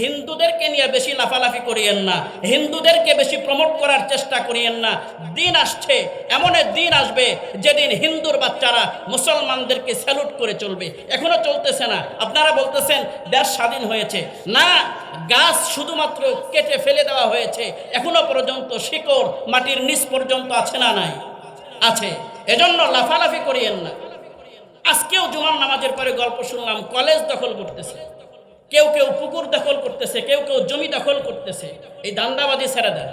হিন্দুদেরকে নিয়ে বেশি লাফালাফি করিয়েন না, হিন্দুদেরকে বেশি প্রমোট করার চেষ্টা করিয়েন না। দিন আসছে, এমন দিন আসবে, যেদিন হিন্দুর বাচ্চারা মুসলমানদেরকে স্যালুট করে চলবে। এখনও চলতেছে না। আপনারা বলতেছেন, দেশ স্বাধীন হয়েছে। না, গাছ শুধুমাত্র কেটে ফেলে দেওয়া হয়েছে। এখনও পর্যন্ত শিকড় মাটির নিচ পর্যন্ত আছে না নাই? আছে। এজন্য লাফালাফি করিয়েন না। আজকেও জুমার নামাজের পরে গল্প শুনলাম, কলেজ দখল করতেছে। কেউ কেউ পুকুর দখল করতেছে, কেউ কেউ জমি দখল করতেছে। এই ধান্দাবাজি ছেড়ে দেন।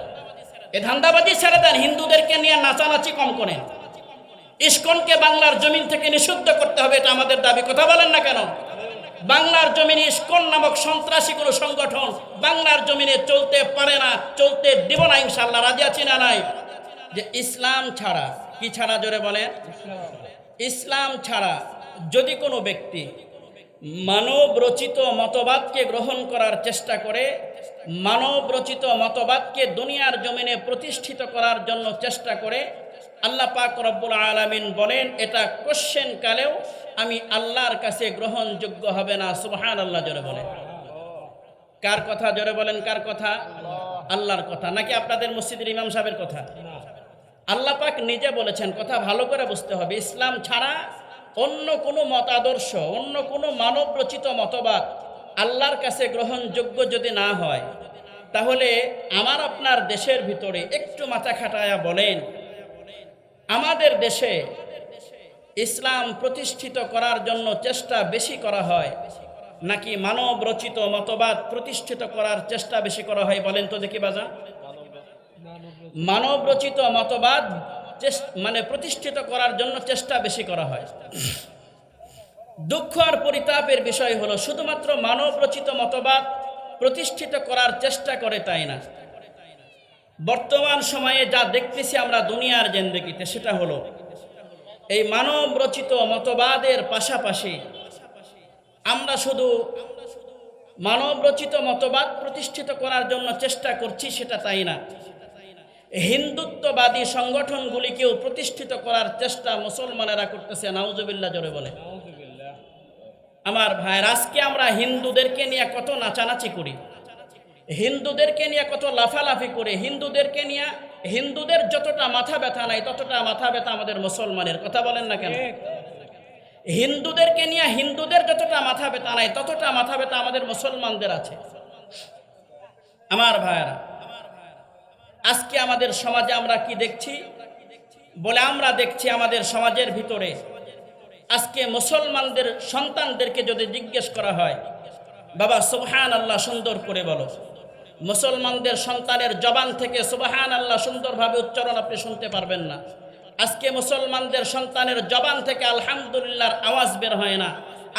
এই ধান্দাবাজি ছেড়ে দেন, হিন্দুদেরকে নিয়ে নাচানাচি কম করেন। ইস্কনকে বাংলার জমিন থেকে নিষিদ্ধ করতে হবে, এটা আমাদের দাবি। কথা বলেন না কেন? বাংলার জমিনে ইস্কন নামক সন্ত্রাসী কোনো সংগঠন বাংলার জমিনে চলতে পারে না, চলতে দিব না ইনশাল্লাহ রাজি আছি না নাই? যে ইসলাম ছাড়া, কি ছাড়া জোরে বলেন? ইসলাম ছাড়া যদি কোনো ব্যক্তি মানব রচিত মতবাদকে গ্রহণ করার চেষ্টা করে মানব রচিত মতবাদকে দুনিয়ার জমিনে প্রতিষ্ঠিত করার জন্য চেষ্টা করে, আল্লাহ পাক রব্বুল আলামিন বলেন, এটা কোশ্চেন কালেও আমি আল্লাহর কাছে গ্রহণযোগ্য হবে না। সুবহান আল্লাহ জোরে বলেন। কার কথা? জোরে বলেন, কার কথা? আল্লাহর কথা। নাকি আপনাদের মসজিদের ইমাম সাহেবের কথা? আল্লাহ পাক নিজে বলেছেন, কথা ভালো করে বুঝতে হবে। ইসলাম ছাড়া অন্য কোনো মতাদর্শ অন্য কোনো মানব রচিত মতবাদ আল্লাহর কাছে গ্রহণযোগ্য যদি না হয়, তাহলে আমার আপনার দেশের ভিতরে একটু মাথা খাটায়া বলেন, আমাদের দেশে ইসলাম প্রতিষ্ঠিত করার জন্য চেষ্টা বেশি করা হয়, নাকি মানব রচিত মতবাদ প্রতিষ্ঠিত করার চেষ্টা বেশি করা হয় বলেন তো দেখি বাজা মানব রচিত মতবাদ মানে প্রতিষ্ঠিত করার জন্য চেষ্টা বেশি করা হয়। দুঃখ আর পরিতাপের বিষয় হলো শুধুমাত্র মানব রচিত মতবাদ প্রতিষ্ঠিত করার চেষ্টা করে তাই না। বর্তমান সময়ে যা দেখতেছি আমরা দুনিয়ার জেন্দেগিতে, সেটা হলো এই মানব রচিত মতবাদের পাশাপাশি আমরা শুধু মানব রচিত মতবাদ প্রতিষ্ঠিত করার জন্য চেষ্টা করছি, সেটা তাই না। হিন্দুত্ববাদী সংগঠনগুলিকেও প্রতিষ্ঠিত করার চেষ্টা মুসলমানেরা করতেছে নাউজুবিল্লাহ জোরে বলে আমার ভাইয়ের আজকে আমরা হিন্দুদেরকে নিয়ে কত নাচানাচি করি। হিন্দুদেরকে নিয়ে কত লাফালাফি করে। হিন্দুদেরকে নিয়ে হিন্দুদের যতটা মাথা ব্যথা নাই ততটা মাথা ব্যথা আমাদের মুসলমানের। কথা বলেন না কেন? হিন্দুদেরকে নিয়ে হিন্দুদের যতটা মাথা ব্যথা নাই ততটা মাথা ব্যথা আমাদের মুসলমানদের আছে। আমার ভাইয়েরা আজকে আমাদের সমাজে আমরা কি দেখছি? বলে আমরা দেখছি আমাদের সমাজের ভিতরে। আজকে মুসলমানদের সন্তানদেরকে যদি জিজ্ঞেস করা হয়, বাবা সুবহান আল্লাহ সুন্দর করে বলো। মুসলমানদের সন্তানের জবান থেকে সুবহান আল্লাহ সুন্দরভাবে উচ্চারণ আপনি শুনতে পারবেন না। আজকে মুসলমানদের সন্তানের জবান থেকে আলহামদুলিল্লাহর আওয়াজ বের হয় না।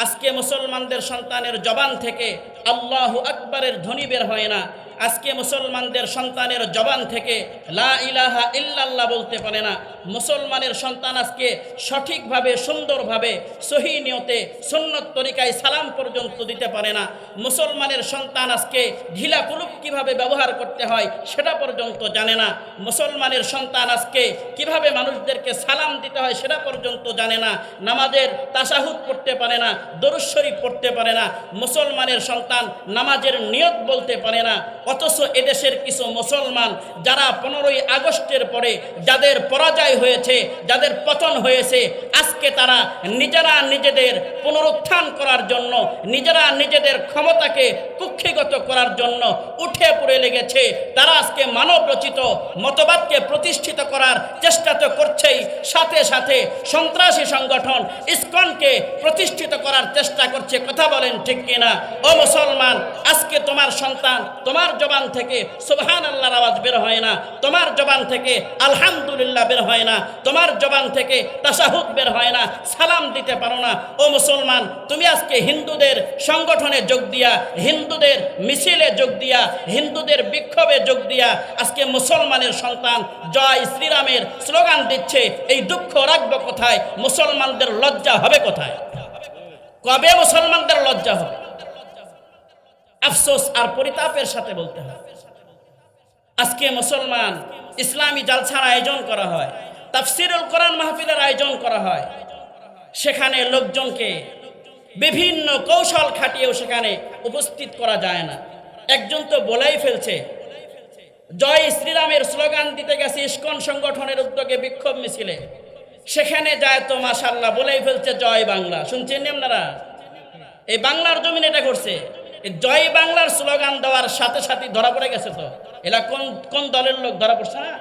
আজকে মুসলমানদের সন্তানের জবান থেকে আল্লাহ আকবরের ধ্বনি বের হয় না। আজকে মুসলমানদের সন্তানের জবান থেকে লা ইলাহা ইল্লাল্লাহ বলতে পারে না। মুসলমানের সন্তান আজকে সঠিকভাবে, সুন্দরভাবে, সহি নিয়তে, সুন্নত তরিকায় সালাম পর্যন্ত দিতে পারে না। মুসলমানের সন্তান আজকে ঢিলা কুলুপ কীভাবে ব্যবহার করতে হয় সেটা পর্যন্ত জানে না। মুসলমানের সন্তান আজকে কীভাবে মানুষদেরকে সালাম দিতে হয় সেটা পর্যন্ত জানে না। নামাজের তাসাহুদ পড়তে পারে না, দরুদ শরীফ পড়তে পারে না। মুসলমানের সন্তান নামাজের নিয়ত বলতে পারে না। অথচ এদেশের কিছু মুসলমান যারা পনেরোই আগস্টের পরে যাদের পরাজয় হয়েছে, যাদের পতন হয়েছে, আজকে তারা নিজেরা নিজেদের পুনরুত্থান করার জন্য, নিজেরা নিজেদের ক্ষমতাকে কুক্ষিগত করার জন্য উঠে পড়ে লেগেছে। তারা আজকে মানব রচিত মতবাদকে প্রতিষ্ঠিত করার চেষ্টা তো করছেই। সাথে সাথে সন্ত্রাসী সংগঠন ইসকনকে প্রতিষ্ঠিত করার চেষ্টা করছে, কথা বলেন ঠিক কিনা? ও মুসলমান, আজকে তোমার সন্তান, তোমার জবান থেকে সুবহান আল্লাহর আওয়াজ বের হয় না। তোমার জবান থেকে আলহামদুলিল্লাহ বের হয় না। তোমার জবান থেকে তাসাহুদ বের হয় না। সালাম দিতে পারো না। ও মুসলমান, তুমি আজকে হিন্দুদের সংগঠনে যোগ দিয়া, হিন্দুদের মিছিলে যোগ দিয়া, হিন্দুদের বিক্ষোভে যোগ দিয়া আজকে মুসলমানের সন্তান জয় শ্রীরামের স্লোগান দিচ্ছে। এই দুঃখ রাখব কোথায়? মুসলমানদের লজ্জা হবে কোথায়? কবে মুসলমানদের লজ্জা হবে? আফসোস আর পরিতাপের সাথে বলতে হয়। আজকে মুসলমান ইসলামী জালসার আয়োজন করা হয়, তাফসিরুল কোরআন মাহফিলের আয়োজন করা হয়। সেখানে লোকজনকে বিভিন্ন কৌশল খাটিয়েও সেখানে উপস্থিত করা যায় না। একজন তো বলেই ফেলছে, জয় শ্রীরামের স্লোগান দিতে গেছে ইস্কন সংগঠনের উদ্যোগে বিক্ষোভ মিছিলে। সেখানে যায় তো মাশাল্লাহ বলেই ফেলছে জয় বাংলা। শুনছেন আপনারা? এই বাংলার জমিন এটা করছে। জয় বাংলার স্লোগান দেওয়ার সাথে সাথে ধরা পড়ে গেছে তো। এরা কোন কোন দলের লোক ধরা পড়ছে না?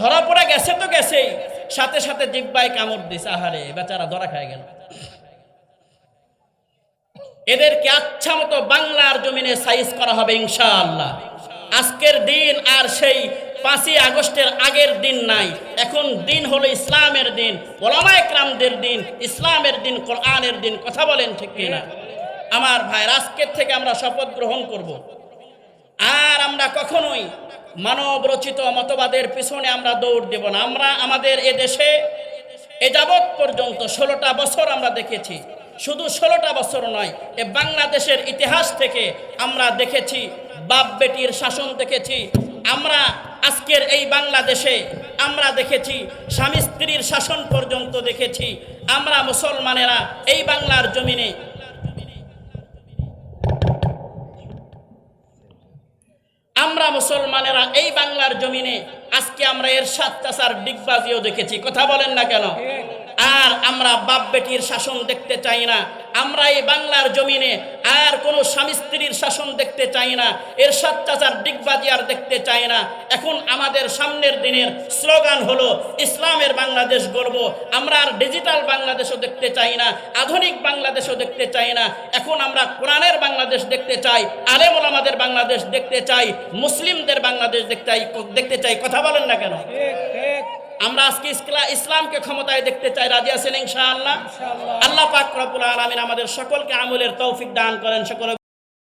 ধরা পড়ে গেছে তো গেছেই। সাথে সাথে জিব্বাই কামড় দিছে, আহারে, বেচারা ধরা খায় গেল। এদেরকে আচ্ছা মতো বাংলার জমিনে সাইজ করা হবে ইনশাআল্লাহ। আজকের দিন আর সেই পাঁচই আগস্টের আগের দিন নাই। এখন দিন হলো ইসলামের দিন ওলামা একরামদের দিন, ইসলামের দিন, কোরআনের দিন, কথা বলেন ঠিক কিনা? আমার ভাই আজকের থেকে আমরা শপথ গ্রহণ করব। আর আমরা কখনোই মানব রচিত মতবাদের পিছনে আমরা দৌড় দেব না। আমরা আমাদের এ দেশে এ যাবৎ পর্যন্ত ষোলোটা বছর আমরা দেখেছি। শুধু ষোলোটা বছর নয়, এ বাংলাদেশের ইতিহাস থেকে আমরা দেখেছি, বাপ বেটির শাসন দেখেছি। আমরা আজকের এই বাংলাদেশে আমরা দেখেছি স্বামী স্ত্রীর শাসন পর্যন্ত দেখেছি। আমরা মুসলমানেরা এই বাংলার জমিনে আমরা মুসলমানেরা এই বাংলার জমিনে আজকে আমরা এর সাত চাষার ডিগবাজিও দেখেছি। কথা বলেন না কেন? আর আমরা বাপ বেটির শাসন দেখতে চাই না। আমরা এই বাংলার জমিনে আর কোনো স্বামী স্ত্রীর শাসন দেখতে চাই না এর সাত চাচার ডিগবাজি আর দেখতে চাই না। এখন আমাদের সামনের দিনের স্লোগান হলো ইসলামের বাংলাদেশ গড়ব। আমরা আর ডিজিটাল বাংলাদেশও দেখতে চাই না আধুনিক বাংলাদেশও দেখতে চাই না। এখন আমরা কোরআনের বাংলাদেশ দেখতে চাই আলেমুল আমাদের বাংলাদেশ দেখতে চাই মুসলিমদের বাংলাদেশ দেখতে চাই দেখতে চাই। কথা বলেন না কেন? আমরা আজকে ইসলামকে ক্ষমতায় দেখতে চাই। রাজিয়া আছেন ইনশাআল্লাহ। আল্লাহ পাক রব্বুল আলামিন আমাদের সকলকে আমলের তৌফিক দান করেন। সকল